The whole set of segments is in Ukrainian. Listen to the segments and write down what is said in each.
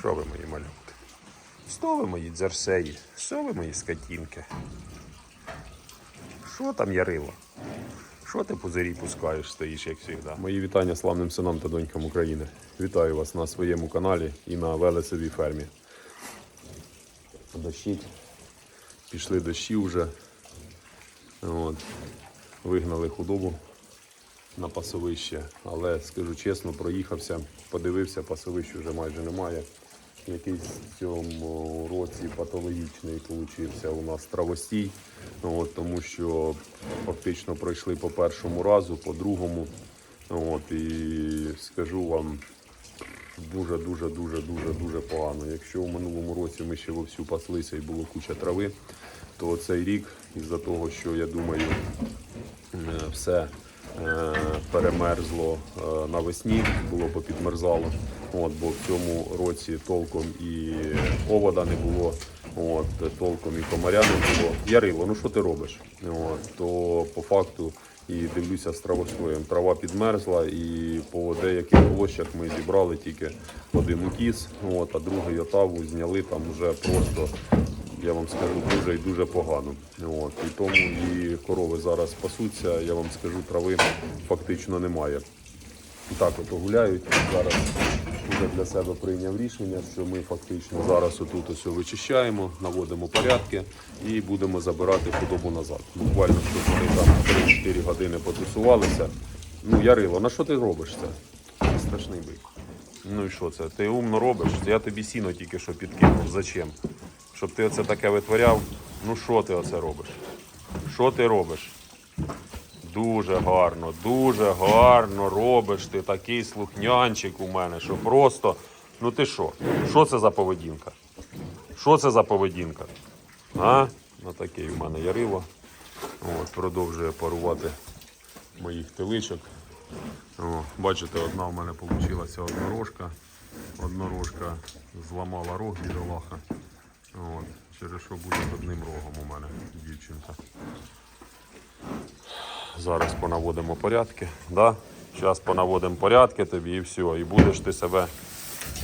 Що ви мої малюнки? Що ви мої дзерсеї? Що ви мої скотінки? Що там ярило? Що ти пузирі пускаєш, стоїш, як завжди? Мої вітання славним синам та донькам України. Вітаю вас на своєму каналі і на Велесовій фермі. Дощить. Пішли дощі вже. От. Вигнали худобу на пасовище, але скажу чесно, проїхався, подивився, пасовища вже майже немає. Якийсь в цьому році патологічний получився у нас травостій, ну, от, тому що фактично пройшли по першому разу, по другому. От, і скажу вам, дуже, дуже, дуже, дуже, погано. Якщо у минулому році ми ще вовсю паслися і було куча трави, то цей рік, із-за того, що я думаю, е, все е, перемерзло е, навесні, було попідмерзало. От, бо в цьому році толком і овода не було, от, толком і комаря не було. Ярило, ну що ти робиш? От, то по факту і дивлюся з травостоєм. Трава підмерзла і по деяких площах ми зібрали тільки один укіс, от, а другий отаву зняли там вже просто я вам скажу дуже і дуже погано. От, і тому і корови зараз пасуться, я вам скажу, трави фактично немає. Так от гуляють. Зараз вже для себе прийняв рішення, що ми фактично зараз отут ось вичищаємо, наводимо порядки і будемо забирати худобу назад. Буквально щоб вони там 3-4 години потусувалися. Ну, Ярило, на що ти робиш це? Страшний бик. Ну і що це? Ти умно робиш? Я тобі сіно тільки що підкинув. Зачем? Щоб ти оце таке витворяв. Ну що ти оце робиш? Що ти робиш? Дуже гарно, дуже гарно робиш ти такий слухнянчик у мене, що просто. Ну ти що? Що це за поведінка? Що це за поведінка? А? Ну такий у мене ярило. От, продовжує парувати моїх теличок. О, бачите, одна в мене вийшла однорожка. Однорожка зламала рог бідолаха. От, через що буде одним рогом у мене дівчинка. Зараз понаводимо порядки. Да? Зараз понаводимо порядки тобі і все. І будеш ти себе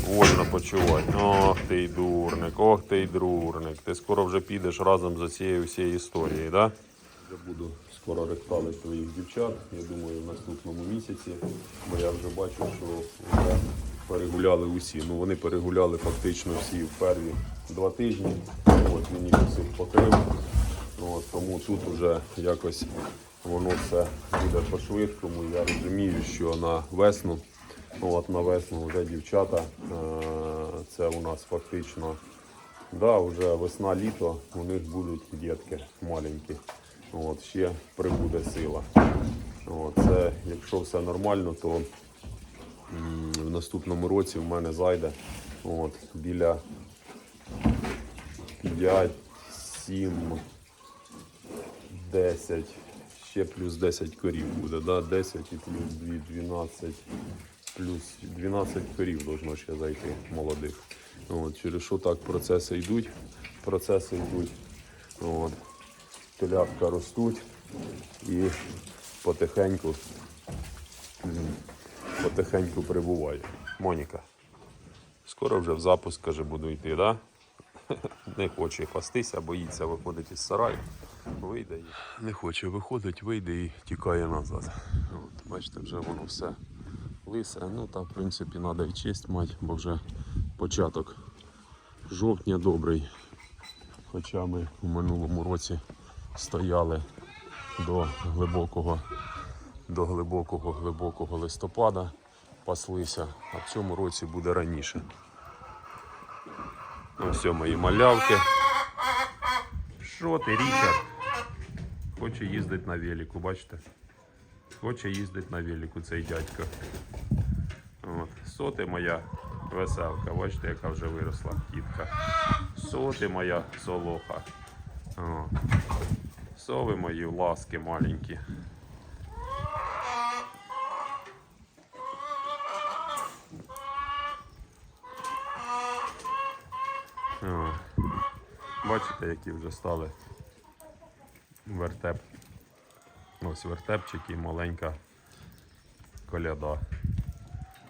вольно почувати. Ох ти й дурник, ох ти й дурник. Ти скоро вже підеш разом з цією всією історією, да? Вже буду скоро ректали твоїх дівчат. Я думаю, в наступному місяці. Бо я вже бачу, що вже перегуляли усі. Ну вони перегуляли фактично всі в перві два тижні. От мені усіх покрив. От, тому тут вже якось воно все буде по-швидкому. Я розумію, що на весну, от на весну вже дівчата, е, це у нас фактично, да, вже весна-літо, у них будуть дітки маленькі. От, ще прибуде сила. От, це, якщо все нормально, то в наступному році в мене зайде от, біля 5, 7, 10, ще плюс 10 корів буде, да? 10 і плюс 2, 12, плюс 12 корів должно ще зайти молодих. От, через що так процеси йдуть, процеси йдуть. От, телятка ростуть і потихеньку, потихеньку прибувають. Моніка, скоро вже в запуск, каже, буду йти, да? Не хоче пастися, боїться виходити із сараю. Вийде і не хоче виходить, вийде і тікає назад. От, бачите, вже воно все лисе. Ну та в принципі треба і честь мати, бо вже початок жовтня добрий. Хоча ми у минулому році стояли до глибокого, до глибокого, глибокого листопада, паслися, а в цьому році буде раніше. Ось мої малявки. Що ти, Річард? Хоче їздити на велику, бачите? Хоче їздити на велику цей дядько. От. Соти моя веселка, бачите, яка вже виросла тітка. Соти моя солоха. О. Сови мої ласки маленькі. О. Бачите, які вже стали вертеп. Ось вертепчик і маленька коляда.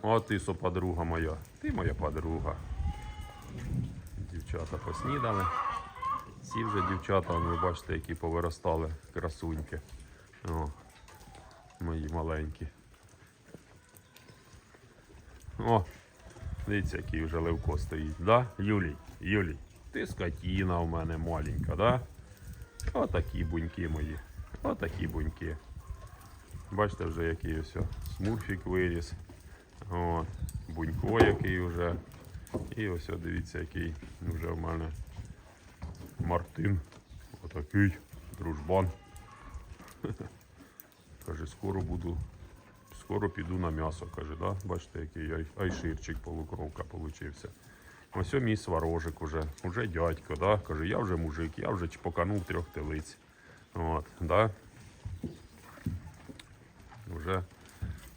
О, ти со подруга моя. Ти моя подруга. Дівчата поснідали. Ці вже дівчата, ви бачите, які повиростали красуньки. О, мої маленькі. О, дивіться, який вже Левко стоїть. Да? Юлій, Юлій, ти скотіна у мене маленька, да? Отакі буньки мої. Отакі буньки. Бачите вже який ось смурфік виріс. О, бунько який вже. І ось дивіться, який вже в мене Мартин. Отакий дружбан. Каже, скоро буду. Скоро піду на м'ясо, каже, да? Бачите, який айширчик полукровка получився. Ось о мій сварожик уже, уже дядько, да? каже, я вже мужик, я вже чпоканув трьох телиць. От, да? Вже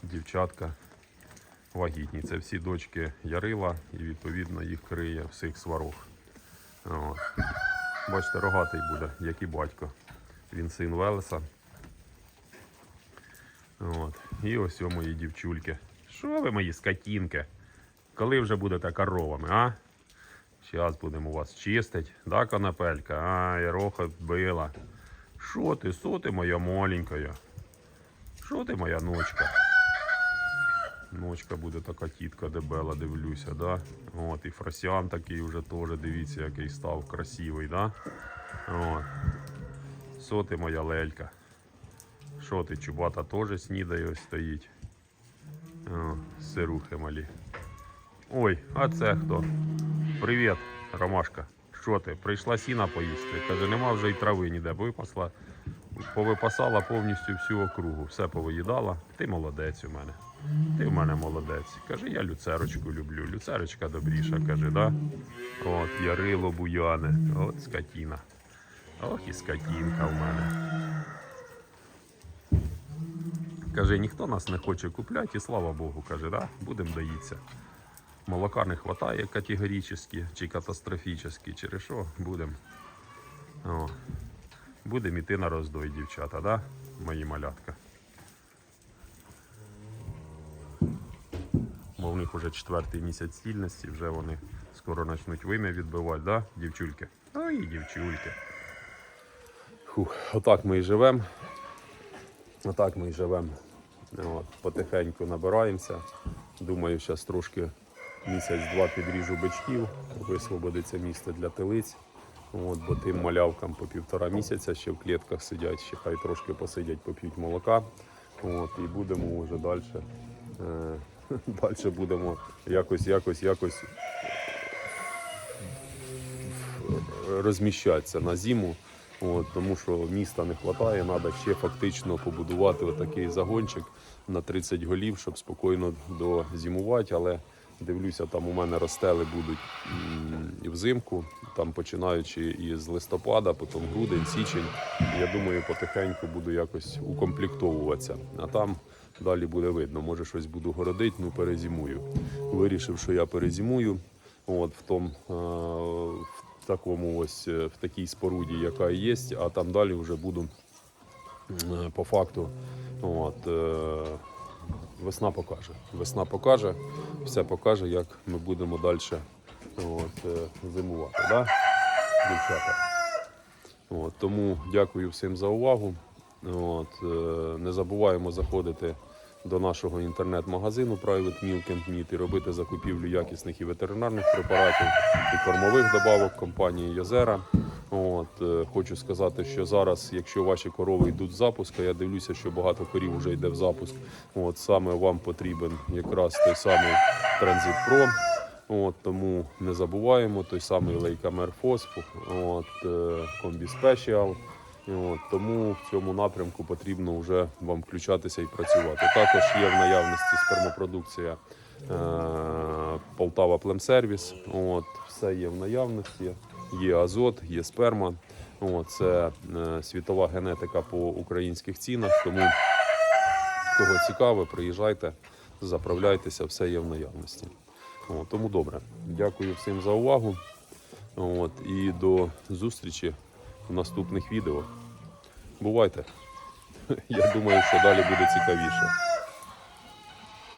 дівчатка вагітні. Це всі дочки Ярила і відповідно їх криє всіх сварог. От. Бачите, рогатий буде, як і батько. Він син Велеса. От. І ось о мої дівчульки. Що ви мої скотінки? Коли вже будете коровами, а? Зараз будемо вас чистить. Да, канапелька? Ай, роха била. Що ти, що ти моя маленькая? Що ти моя ночка? Ночка буде така тітка дебела, дивлюся, да? От, і фросян такий вже теж, дивіться, який став красивий, да? От. Що ти моя лелька? Що ти, чубата теж снідає ось стоїть. О, сирухи малі. Ой, а це хто? Привіт, Ромашка. Що ти? Прийшла сіна поїсти. Каже, нема вже й трави ніде. Випасла, повипасала повністю всю округу. Все повиїдала. Ти молодець у мене. Ти в мене молодець. Каже, я люцерочку люблю. Люцерочка добріша, каже, да? От, ярило буяне. От скотіна. Ох і скотінка в мене. Каже, ніхто нас не хоче купляти, і слава Богу, каже, да? будемо доїтися. Молока не вистачає категорично чи катастрофічно, через що будемо. Будемо йти на роздой, дівчата, да? мої малятка. Бо в них вже четвертий місяць стільності, вже вони скоро почнуть вим'я відбивати, да, дівчульки? Ну і дівчульки. Фух, отак ми і живемо. Отак ми і живемо. От, потихеньку набираємося. Думаю, зараз трошки місяць-два підріжу бичків, висвободиться місце для телиць. От, бо тим малявкам по півтора місяця ще в клітках сидять, ще хай трошки посидять, поп'ють молока. От, і будемо вже далі. Е, далі будемо якось, якось, якось розміщатися на зиму. От, тому що міста не вистачає, треба ще фактично побудувати отакий загончик на 30 голів, щоб спокійно дозимувати. Але дивлюся, там у мене ростели будуть і взимку, там починаючи із листопада, потім грудень, січень. Я думаю, потихеньку буду якось укомплектовуватися. А там далі буде видно. Може щось буду городити, ну перезимую. Вирішив, що я перезимую. От в тому в такому ось е, в такій споруді, яка є, а там далі вже буду е, по факту. От, е, весна покаже. Весна покаже, все покаже, як ми будемо далі от, е, зимувати. Да? Дівчата. От, тому дякую всім за увагу. От, е, не забуваємо заходити до нашого інтернет-магазину Private Milk and Meat і робити закупівлю якісних і ветеринарних препаратів і кормових добавок компанії Йозера. От, е, хочу сказати, що зараз, якщо ваші корови йдуть в запуск, а я дивлюся, що багато корів вже йде в запуск. От саме вам потрібен якраз той самий Транзит Про. От, тому не забуваємо той самий Лейкамер Фосф, от, е, Комбі Спешіал. От, тому в цьому напрямку потрібно вже вам включатися і працювати. Також є в наявності спермопродукція е, Полтава Племсервіс. От, все є в наявності. Є азот, є сперма. От, це е, світова генетика по українських цінах. Тому кого цікаво, приїжджайте, заправляйтеся, все є в наявності. От, тому добре. Дякую всім за увагу. От, і до зустрічі в наступних відео. Бувайте. Я думаю, що далі буде цікавіше.